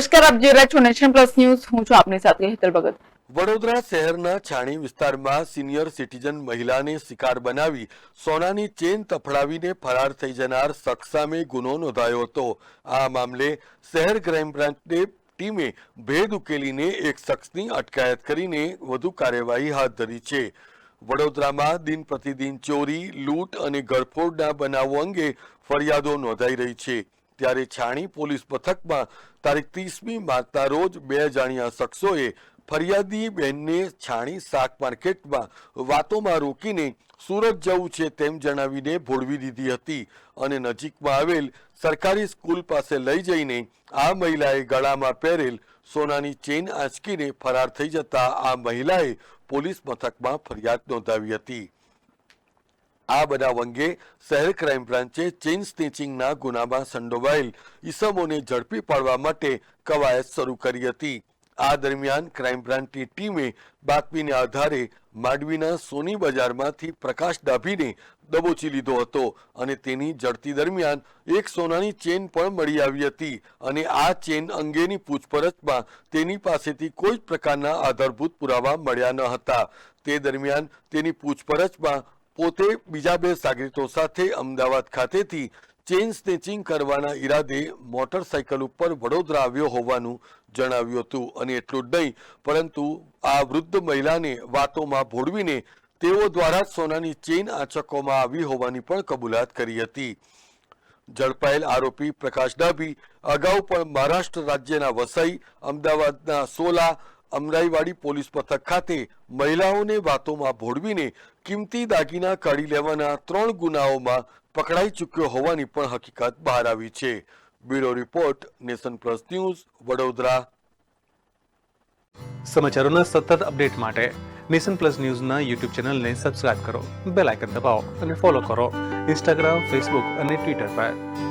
નમસ્કાર, આપ જોઈ રહ્યા છો નેશન પ્લસ ન્યૂઝ. હું છું આપની સાથે હેતલ ભગત. વડોદરા શહેરના છાણી વિસ્તારમાં સિનિયર સિટીઝન મહિલાને શિકાર બનાવી સોનાની ચેન તફડાવીને ફરાર થઈ જનાર શખ્સ સામે ગુનો નોંધાયો હતો. આ મામલે શહેર ક્રાઇમ બ્રાન્ચને ટીમે ભેદ ઉકેલીને એક શખ્સની અટકાયત કરીને વધુ કાર્યવાહી હાથ ધરી છે. વડોદરામાં દિન પ્રતિદિન ચોરી, લૂંટ અને ગળફોડના બનાવો અંગે ફરિયાદો નોંધાઈ રહી છે. ત્યારે છાણી પોલીસ મથકમાં તારીખ ત્રીસમી માર્ચના રોજ બે અજાણ્યા શખ્સોએ ફરિયાદી બહેનને છાણી શાક માર્કેટમાં વાતોમાં રોકીને સુરત જવું છે તેમ જણાવીને ભોળવી દીધી હતી અને નજીકમાં આવેલ સરકારી સ્કૂલ પાસે લઈ જઈને આ મહિલાએ ગળામાં પહેરેલ સોનાની ચેન આંચકીને ફરાર થઈ જતા આ મહિલાએ પોલીસ મથકમાં ફરિયાદ નોંધાવી હતી. આ બનાવ અંગે શહેર ક્રાઇમ બ્રાન્ચે ચેઇન સ્નેચિંગના ગુનામાં સંડોવાયેલ ઈસમોને ઝડપી પાડવા માટે કવાયત શરૂ કરી હતી. આ દરમિયાન ક્રાઇમ બ્રાન્ચની ટીમે બાતમીને આધારે માંડવીના સોની બજારમાંથી પ્રકાશ ડાભીને દબોચી લીધો હતો અને તેની જડતી દરમિયાન એક સોનાની ચેન પણ મળી આવી હતી અને આ ચેન અંગેની પૂછપરછમાં તેની પાસેથી કોઈ જ પ્રકારના આધારભૂત પુરાવા મળ્યા ન હતા. તે દરમિયાન તેની પૂછપરછમાં પોતે બીજા બે સાગરીતો સાથે અમદાવાદ ખાતેથી ચેઇન સ્નેચિંગ કરવાના ઈરાદે મોટરસાયકલ ઉપર વડોદરા આવ્યો હોવાનું જણાવ્યું હતું. અને એટલું જ નહીં, પરંતુ આ વૃદ્ધ મહિલાને વાતોમાં ભોળવીને તેઓ દ્વારા સોનાની ચેઇન આંચકવામાં આવી હોવાની પણ કબૂલાત કરી હતી. ઝડપાયેલ આરોપી પ્રકાશ ડાભી, અગાઉ પણ મહારાષ્ટ્ર રાજ્યના વસઈ, અમદાવાદના સોલા અમરાઈવાડી પોલીસ મથક ખાતે મહિલાઓને વાતોમાં ભોળવીને કિંમતી દાગીના કાઢી લેવાના ત્રણ ગુનાઓમાં પકડાઈ ચૂક્યો હોવાની પણ હકીકત બહાર આવી છે. Bureau report, nation plus news, Vadodara. સમાચારોના સતત અપડેટ માટે નેશન પ્લસ ન્યૂઝના યુટ્યુબ ચેનલને સબસ્ક્રાઇબ કરો, બેલ આઇકન દબાવો અને ફોલો કરો. ઇન્સ્ટાગ્રામ, ફેસબુક અને ટ્વિટર પર.